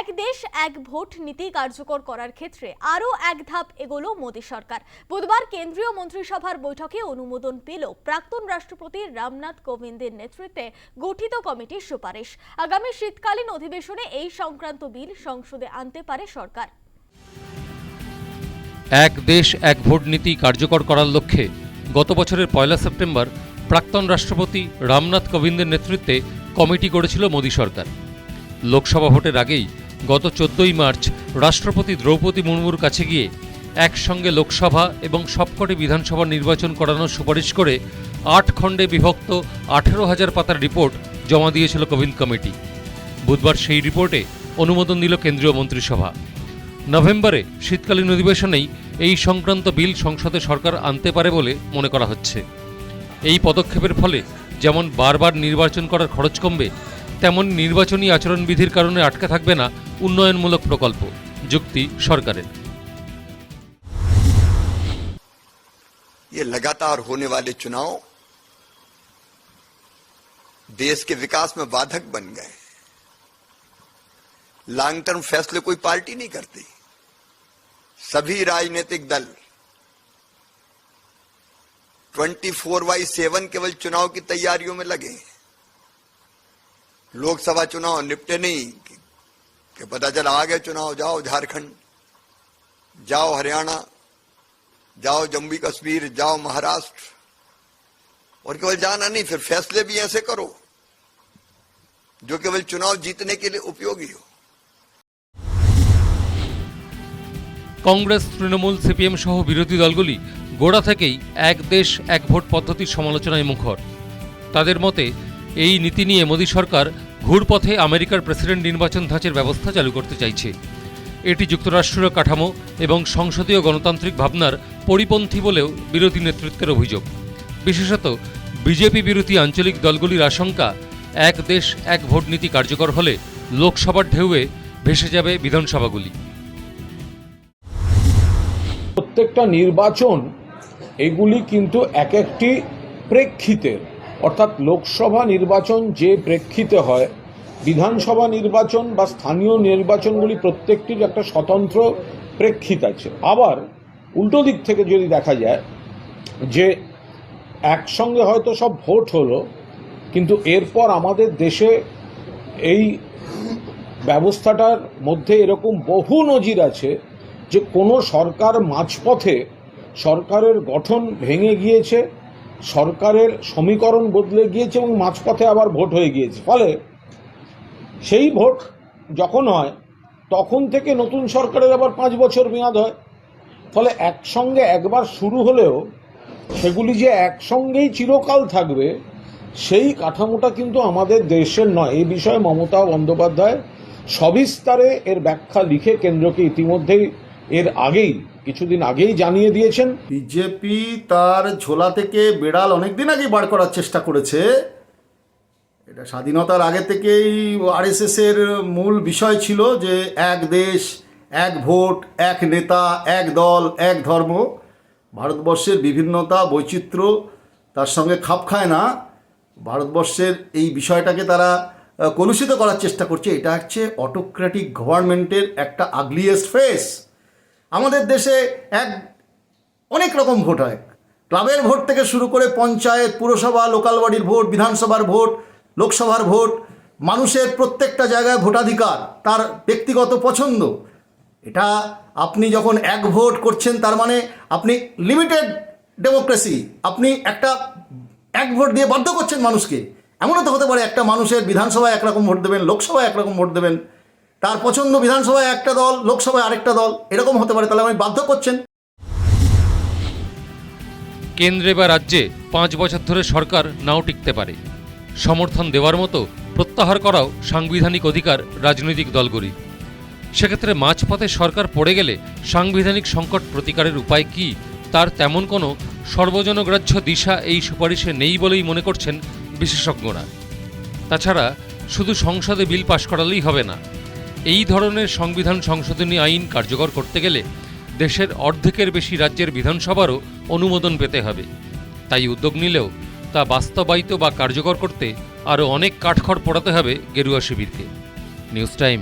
এক দেশ এক ভোট নীতি কার্যকর করার ক্ষেত্রে আরও এক ধাপ এগোলো মোদী সরকার। বুধবার কেন্দ্রীয় মন্ত্রিসভার বৈঠকে অনুমোদন পেল প্রাক্তন রাষ্ট্রপতি রামনাথ কোবিন্দের নেতৃত্বে গঠিত কমিটির সুপারিশ। আগামী শীতকালীন অধিবেশনে এই সংক্রান্ত বিল সংসদে আনতে পারে সরকার। এক দেশ এক ভোট নীতি কার্যকর করার লক্ষ্যে গত বছরের পয়লা সেপ্টেম্বর প্রাক্তন রাষ্ট্রপতি রামনাথ কোবিন্দের নেতৃত্বে কমিটি করেছিল মোদী সরকার। লোকসভা ভোটের আগেই গত চোদ্দই মার্চ রাষ্ট্রপতি দ্রৌপদী মুর্মুর কাছে গিয়ে একসঙ্গে লোকসভা এবং সবকটি বিধানসভা নির্বাচন করানোর সুপারিশ করে আট খণ্ডে বিভক্ত আঠেরো হাজার পাতার রিপোর্ট জমা দিয়েছিল কোবিন্দ কমিটি। বুধবার সেই রিপোর্টে অনুমোদন দিল কেন্দ্রীয় মন্ত্রিসভা। নভেম্বরে শীতকালীন অধিবেশনেই এই সংক্রান্ত বিল সংসদে সরকার আনতে পারে বলে মনে করা হচ্ছে। এই পদক্ষেপের ফলে যেমন বারবার নির্বাচন করার খরচ কমবে তেমন নির্বাচনী আচরণবিধির কারণে আটকে থাকবে না উন্নয়নমূলক প্রকল্প যুক্তি সরকারের ये लगातार होने वाले चुनाव देश के विकास में बाधक बन गए लॉन्ग टर्म फैसले कोई पार्टी नहीं करती सभी राजनीतिक दल 24 बाई सेवन केवल चुनाव की तैयारियों में लगे हैं। लोकसभा चुनाव निपटे नहीं कि, कि पता चला आ गए चुनाव जाओ झारखंड जाओ हरियाणा जाओ जम्मू कश्मीर जाओ महाराष्ट्र और केवल जाना नहीं फिर फैसले भी ऐसे करो जो केवल चुनाव जीतने के लिए उपयोगी हो কংগ্রেস তৃণমূল সিপিএম সহ বিরোধী দলগুলি গোড়া থেকেই এক দেশ এক ভোট পদ্ধতির সমালোচনায় মুখর তাদের মতে এই নীতি নিয়ে মোদী সরকার ঘুরপথে আমেরিকার প্রেসিডেন্ট নির্বাচন ধাঁচের ব্যবস্থা চালু করতে চাইছে। এটি যুক্তরাষ্ট্রীয় কাঠামো এবং সংসদীয় গণতান্ত্রিক ভাবনার পরিপন্থী বলেও বিরোধী নেতৃত্বের অভিযোগ। বিশেষত, বিজেপি বিরোধী আঞ্চলিক দলগুলির আশঙ্কা, এক দেশ, এক ভোট নীতি কার্যকর হলে লোকসভার ঢেউয়ে ভেসে যাবে বিধানসভাগুলি। প্রত্যেকটা নির্বাচন, এগুলি কিন্তু এক একটি প্রেক্ষিতের অর্থাৎ লোকসভা নির্বাচন যে প্রেক্ষিতে হয়, বিধানসভা নির্বাচন বা স্থানীয় নির্বাচনগুলি প্রত্যেকটির একটা স্বতন্ত্র প্রেক্ষিত আছে। আবার উল্টো দিক থেকে যদি দেখা যায় যে একসঙ্গে হয়তো সব ভোট হলো, কিন্তু এরপর আমাদের দেশে এই ব্যবস্থাটার মধ্যে এরকম বহু নজির আছে যে কোনো সরকার মাঝপথে সরকারের গঠন ভেঙে গিয়েছে সরকারের সমীকরণ বদলে গিয়েছে এবং মাঝপথে আবার ভোট হয়ে গিয়েছে। ফলে সেই ভোট যখন হয়, তখন থেকে নতুন সরকারের আবার পাঁচ বছর মেয়াদ হয়। ফলে একসঙ্গে একবার শুরু হলেও সেগুলি যে একসঙ্গেই চিরকাল থাকবে, সেই কাঠামোটা কিন্তু আমাদের দেশের নয়। এই বিষয়ে মমতা বন্দ্যোপাধ্যায় সবিস্তারে এর ব্যাখ্যা লিখে কেন্দ্রকে ইতিমধ্যেই এর আগেই, কিছুদিন আগেই জানিয়ে দিয়েছেন। বিজেপি তার ঝোলা থেকে বেড়াল অনেকদিন আগেই বার করার চেষ্টা করেছে। এটা স্বাধীনতার আগে থেকেই আরএসএস এর মূল বিষয় ছিল যে এক দেশ, এক ভোট, এক নেতা, এক দল, এক ধর্ম। ভারতবর্ষের বিভিন্নতা, বৈচিত্র্য তার সঙ্গে খাপ খায় না। ভারতবর্ষের এই বিষয়টাকে তারা কলুষিত করার চেষ্টা করছে। এটা হচ্ছে অটোক্রেটিক গভর্নমেন্টের একটা আগলিয়েস্ট ফেস আমাদের দেশে এক অনেক রকম ভোট হয়। ক্লাবের ভোট থেকে শুরু করে পঞ্চায়েত, পুরসভা লোকাল বডির ভোট, বিধানসভার ভোট, লোকসভার ভোট, মানুষের প্রত্যেকটা জায়গায় ভোটাধিকার, তার ব্যক্তিগত পছন্দ। এটা আপনি যখন এক ভোট করছেন, তার মানে আপনি লিমিটেড ডেমোক্রেসি আপনি একটা এক ভোট দিয়ে বাধ্য করছেন মানুষকে। এমনও তো হতে পারে একটা মানুষের বিধানসভায় একরকম ভোট দেবেন, লোকসভায় একরকম ভোট দেবেন। তার পছন্দ বিধানসভায় একটা দল, লোকসভায় আরেকটা দল, এরকম হতে পারে, তাহলে আপনি বাধ্য করছেন। কেন্দ্রে বা রাজ্যে পাঁচ বছর ধরে সরকার নাও টিকতে পারে। সমর্থন দেওয়ার মতো প্রত্যাহার করাও সাংবিধানিক অধিকার রাজনৈতিক দলগুলি। সেক্ষেত্রে মাঝপথে সরকার পড়ে গেলে সাংবিধানিক সংকট প্রতিকারের উপায় কি? তার তেমন কোনো সর্বজনগ্রাহ্য দিশা এই সুপারিশে নেই বলেই মনে করছেন বিশেষজ্ঞরা। তাছাড়া শুধু সংসদে বিল পাশ করালেই হবে না এই ধরনের সংবিধান সংশোধনী আইন কার্যকর করতে গেলে দেশের অর্ধেকের বেশি রাজ্যের বিধানসভারও অনুমোদন পেতে হবে। তাই উদ্যোগ নিলেও তা বাস্তবায়িত বা কার্যকর করতে আরও অনেক কাঠখড় পড়াতে হবে গেরুয়া শিবিরকে। News time